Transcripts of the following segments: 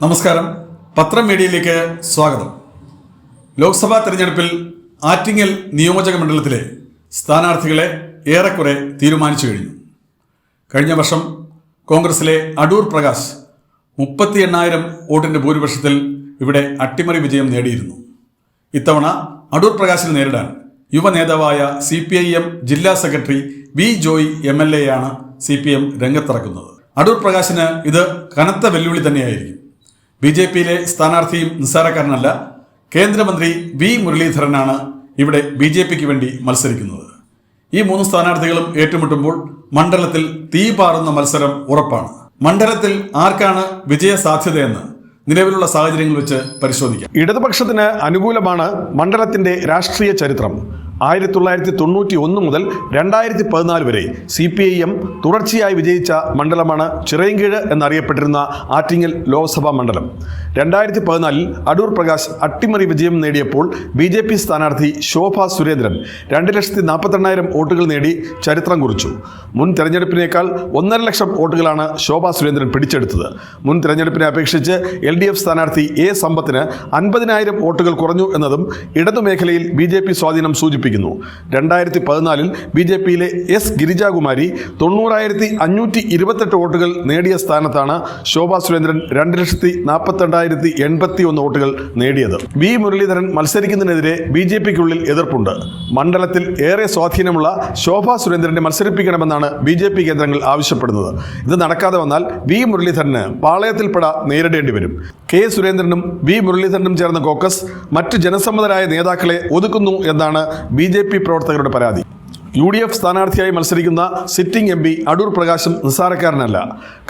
നമസ്കാരം. പത്രം മീഡിയയിലേക്ക് സ്വാഗതം. ലോക്സഭാ തെരഞ്ഞെടുപ്പിൽ ആറ്റിങ്ങൽ നിയോജക മണ്ഡലത്തിലെ സ്ഥാനാർത്ഥികളെ ഏറെക്കുറെ തീരുമാനിച്ചു കഴിഞ്ഞു. കഴിഞ്ഞ വർഷം കോൺഗ്രസിലെ അടൂർ പ്രകാശ് മുപ്പത്തി എണ്ണായിരം വോട്ടിന്റെ ഭൂരിപക്ഷത്തിൽ ഇവിടെ അട്ടിമറി വിജയം നേടിയിരുന്നു. ഇത്തവണ അടൂർ പ്രകാശിനെ നേരിടാൻ യുവ നേതാവായ സി പി ഐ എം ജില്ലാ secretary V Joy M L A ആണ് സി പി എം രംഗത്തിറക്കുന്നത്. അടൂർ പ്രകാശിന് ഇത് കനത്ത വെല്ലുവിളി തന്നെയായിരിക്കും. ബി ജെ പിയിലെ സ്ഥാനാർത്ഥിയും നിസ്സാരക്കാരനല്ല കേന്ദ്രമന്ത്രി വി മുരളീധരനാണ് ഇവിടെ ബി ജെ പിക്ക് വേണ്ടി മത്സരിക്കുന്നത്. ഈ മൂന്ന് സ്ഥാനാർത്ഥികളും ഏറ്റുമുട്ടുമ്പോൾ മണ്ഡലത്തിൽ തീ പാറുന്ന മത്സരം ഉറപ്പാണ്. മണ്ഡലത്തിൽ ആർക്കാണ് വിജയ സാധ്യതയെന്ന് നിലവിലുള്ള സാഹചര്യങ്ങൾ വെച്ച് പരിശോധിക്കാം. ഇടതുപക്ഷത്തിന് അനുകൂലമാണ് മണ്ഡലത്തിന്റെ രാഷ്ട്രീയ ചരിത്രം. ആയിരത്തി തൊള്ളായിരത്തി തൊണ്ണൂറ്റി ഒന്ന് മുതൽ രണ്ടായിരത്തി പതിനാല് വരെ സി പി ഐ എം തുടർച്ചയായി വിജയിച്ച മണ്ഡലമാണ് ചിറയൻകീഴ് എന്നറിയപ്പെട്ടിരുന്ന ആറ്റിങ്ങൽ ലോക്സഭാ മണ്ഡലം. രണ്ടായിരത്തി പതിനാലിൽ അടൂർ പ്രകാശ് അട്ടിമറി വിജയം നേടിയപ്പോൾ ബി ജെ പി സ്ഥാനാർത്ഥി ശോഭ സുരേന്ദ്രൻ രണ്ട് ലക്ഷത്തി നാൽപ്പത്തെണ്ണായിരം വോട്ടുകൾ നേടി ചരിത്രം കുറിച്ചു. മുൻ തെരഞ്ഞെടുപ്പിനേക്കാൾ ഒന്നര ലക്ഷം വോട്ടുകളാണ് ശോഭ സുരേന്ദ്രൻ പിടിച്ചെടുത്തത്. മുൻ തെരഞ്ഞെടുപ്പിനെ അപേക്ഷിച്ച് എൽ ഡി എഫ് സ്ഥാനാർത്ഥി എ സമ്പത്തിന് അൻപതിനായിരം വോട്ടുകൾ കുറഞ്ഞു എന്നതും ഇടതുമേഖലയിൽ ബി ജെ പി സ്വാധീനം സൂചിപ്പിക്കുന്നു. രണ്ടായിരത്തി പതിനാലിൽ ബി ജെ പിയിലെ എസ് ഗിരിജാകുമാരി തൊണ്ണൂറായിരത്തി അഞ്ഞൂറ്റി ഇരുപത്തെട്ട് വോട്ടുകൾ നേടിയ സ്ഥാനത്താണ് ശോഭാ സുരേന്ദ്രൻ രണ്ട് ലക്ഷത്തി നാൽപ്പത്തിരണ്ടായിരത്തി എൺപത്തി ഒന്ന് വോട്ടുകൾ നേടിയത്. വി മുരളീധരൻ മത്സരിക്കുന്നതിനെതിരെ ബി ജെ പിക്കുള്ളിൽ എതിർപ്പുണ്ട്. മണ്ഡലത്തിൽ ഏറെ സ്വാധീനമുള്ള ശോഭാ സുരേന്ദ്രനെ മത്സരിപ്പിക്കണമെന്നാണ് ബി ജെ പി കേന്ദ്രങ്ങൾ ആവശ്യപ്പെടുന്നത്. ഇത് നടക്കാതെ വന്നാൽ വി മുരളീധരന് പാളയത്തിൽപ്പെട നേരിടേണ്ടി വരും. കെ സുരേന്ദ്രനും വി മുരളീധരനും ചേർന്ന കോക്കസ് മറ്റ് ജനസമ്മതരായ നേതാക്കളെ ഒതുക്കുന്നു എന്നാണ് ബി ജെ പി പ്രവർത്തകരുടെ പരാതി. യു ഡി എഫ് സ്ഥാനാർത്ഥിയായി മത്സരിക്കുന്ന സിറ്റിംഗ് എം പി അടൂർ പ്രകാശും നിസ്സാരക്കാരനല്ല.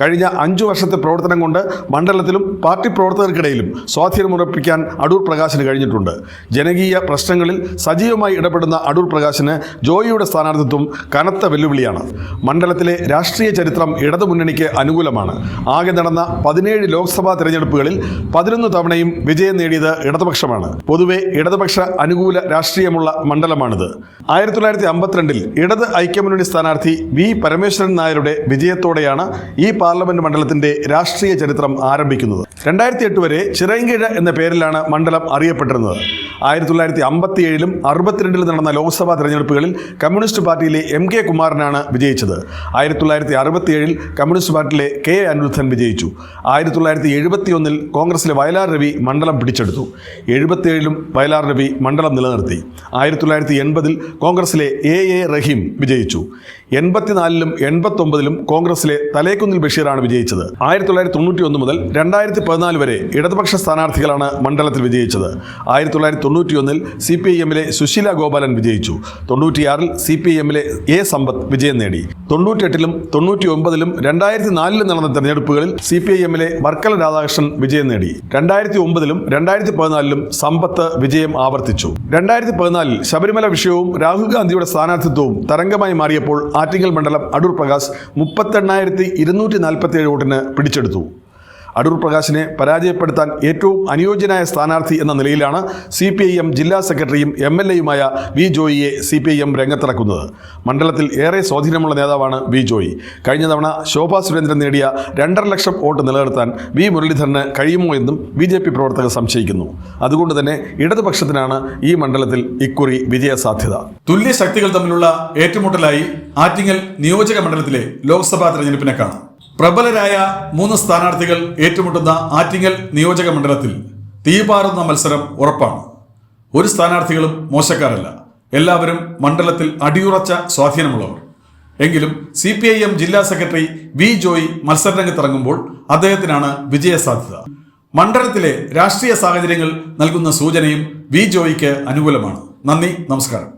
കഴിഞ്ഞ അഞ്ചു വർഷത്തെ പ്രവർത്തനം കൊണ്ട് മണ്ഡലത്തിലും പാർട്ടി പ്രവർത്തകർക്കിടയിലും സ്വാധീനമുറപ്പിക്കാൻ അടൂർ പ്രകാശിന് കഴിഞ്ഞിട്ടുണ്ട്. ജനകീയ പ്രശ്നങ്ങളിൽ സജീവമായി ഇടപെടുന്ന അടൂർ പ്രകാശിന് ജോയിയുടെ സ്ഥാനാർത്ഥിത്വം കനത്ത വെല്ലുവിളിയാണ്. മണ്ഡലത്തിലെ രാഷ്ട്രീയ ചരിത്രം ഇടതുമുന്നണിക്ക് അനുകൂലമാണ്. ആകെ നടന്ന പതിനേഴ് ലോക്സഭാ തെരഞ്ഞെടുപ്പുകളിൽ പതിനൊന്ന് തവണയും വിജയം നേടിയത് ഇടതുപക്ഷമാണ്. പൊതുവെ ഇടതുപക്ഷ അനുകൂല രാഷ്ട്രീയമുള്ള മണ്ഡലമാണിത്. ആയിരത്തി തൊള്ളായിരത്തി അമ്പത്തിരണ്ടിൽ ഇടത് ഐക്യമുന്നണി സ്ഥാനാർത്ഥി വി പരമേശ്വരൻ നായരുടെ വിജയത്തോടെയാണ് ഈ പാർലമെന്റ് മണ്ഡലത്തിന്റെ രാഷ്ട്രീയ ചരിത്രം ആരംഭിക്കുന്നത്. രണ്ടായിരത്തി എട്ട് വരെ ചിറങ്കിഴ എന്ന പേരിലാണ് മണ്ഡലം അറിയപ്പെട്ടിരുന്നത്. ആയിരത്തി തൊള്ളായിരത്തി അമ്പത്തി ഏഴിലും അറുപത്തിരണ്ടിലും നടന്ന ലോക്സഭാ തെരഞ്ഞെടുപ്പുകളിൽ കമ്മ്യൂണിസ്റ്റ് പാർട്ടിയിലെ എം കെ കുമാരനാണ് വിജയിച്ചത്. ആയിരത്തി തൊള്ളായിരത്തി അറുപത്തിയേഴിൽ കമ്മ്യൂണിസ്റ്റ് പാർട്ടിയിലെ കെ അനിരുദ്ധൻ വിജയിച്ചു. ആയിരത്തി തൊള്ളായിരത്തി എഴുപത്തിയൊന്നിൽ കോൺഗ്രസിലെ വയലാർ രവി മണ്ഡലം പിടിച്ചെടുത്തു. എഴുപത്തിയേഴിലും വയലാർ രവി മണ്ഡലം നിലനിർത്തി. ആയിരത്തി തൊള്ളായിരത്തി എൺപതിൽ കോൺഗ്രസിലെ എ എ റഹീം വിജയിച്ചു. എൺപത്തിനാലിലും എൺപത്തൊമ്പതിലും കോൺഗ്രസിലെ തലേക്കുന്നിൽ ബഷീറാണ് വിജയിച്ചത്. ആയിരത്തി തൊള്ളായിരത്തി തൊണ്ണൂറ്റി ഒന്ന് മുതൽ രണ്ടായിരത്തി പതിനാല് വരെ ഇടതുപക്ഷ സ്ഥാനാർത്ഥികളാണ് മണ്ഡലത്തിൽ വിജയിച്ചത്. ആയിരത്തി തൊള്ളായിരത്തി തൊണ്ണൂറ്റിയൊന്നിൽ സി പി ഐ എമ്മിലെ സുശീല ഗോപാലൻ വിജയിച്ചു. തൊണ്ണൂറ്റിയാറിൽ സി പി ഐ എമ്മിലെ എ സമ്പത്ത് വിജയം നേടി. തൊണ്ണൂറ്റിയെട്ടിലും തൊണ്ണൂറ്റി ഒമ്പതിലും രണ്ടായിരത്തി നാലിലും നടന്ന തെരഞ്ഞെടുപ്പുകളിൽ സി പി ഐ എമ്മിലെ വർക്കല രാധാകൃഷ്ണൻ വിജയം നേടി. രണ്ടായിരത്തി ഒമ്പതിലും രണ്ടായിരത്തി പതിനാലിലും സമ്പത്ത് വിജയം ആവർത്തിച്ചു. രണ്ടായിരത്തി പതിനാലിൽ ശബരിമല വിഷയവും രാഹുൽ ഗാന്ധിയുടെ സ്ഥാനാർത്ഥിത്വവും തരംഗമായി മാറിയപ്പോൾ ആറ്റിങ്ങൽ മണ്ഡലം അടൂർ പ്രകാശ് മുപ്പത്തെണ്ണായിരത്തി ഇരുന്നൂറ്റി നാൽപ്പത്തി ഏഴ് വോട്ടിന് പിടിച്ചെടുത്തു. അടൂർ പ്രകാശിനെ പരാജയപ്പെടുത്താൻ ഏറ്റവും അനുയോജ്യനായ സ്ഥാനാർത്ഥി എന്ന നിലയിലാണ് സി പി ഐ എം ജില്ലാ സെക്രട്ടറിയും എം എൽ എയുമായ വി ജോയിയെ സി പി ഐ എം രംഗത്തിറക്കുന്നത്. മണ്ഡലത്തിൽ ഏറെ സ്വാധീനമുള്ള നേതാവാണ് വി ജോയി. കഴിഞ്ഞ തവണ ശോഭാ സുരേന്ദ്രൻ നേടിയ രണ്ടര ലക്ഷം വോട്ട് നിലനിർത്താൻ വി മുരളീധരന് കഴിയുമോ എന്നും ബി ജെ പി പ്രവർത്തകർ സംശയിക്കുന്നു. അതുകൊണ്ട് തന്നെ ഇടതുപക്ഷത്തിനാണ് ഈ മണ്ഡലത്തിൽ ഇക്കുറി വിജയസാധ്യത. തുല്യ ശക്തികൾ തമ്മിലുള്ള ഏറ്റുമുട്ടലായി ആറ്റിങ്ങൽ നിയോജക മണ്ഡലത്തിലെ ലോക്സഭാ തെരഞ്ഞെടുപ്പിനെ കാണാം. പ്രബലരായ മൂന്ന് സ്ഥാനാർത്ഥികൾ ഏറ്റുമുട്ടുന്ന ആറ്റിങ്ങൽ നിയോജക മണ്ഡലത്തിൽ തീപാറുന്ന മത്സരം ഉറപ്പാണ്. ഒരു സ്ഥാനാർത്ഥികളും മോശക്കാരല്ല. എല്ലാവരും മണ്ഡലത്തിൽ അടിയുറച്ച സ്വാധീനമുള്ളവർ. എങ്കിലും സി പി ഐ എം ജില്ലാ സെക്രട്ടറി വി ജോയി മത്സരരംഗത്തിറങ്ങുമ്പോൾ അദ്ദേഹത്തിനാണ് വിജയസാധ്യത. മണ്ഡലത്തിലെ രാഷ്ട്രീയ സാഹചര്യങ്ങൾ നൽകുന്ന സൂചനയും വി ജോയിക്ക് അനുകൂലമാണ്. നന്ദി നമസ്കാരം.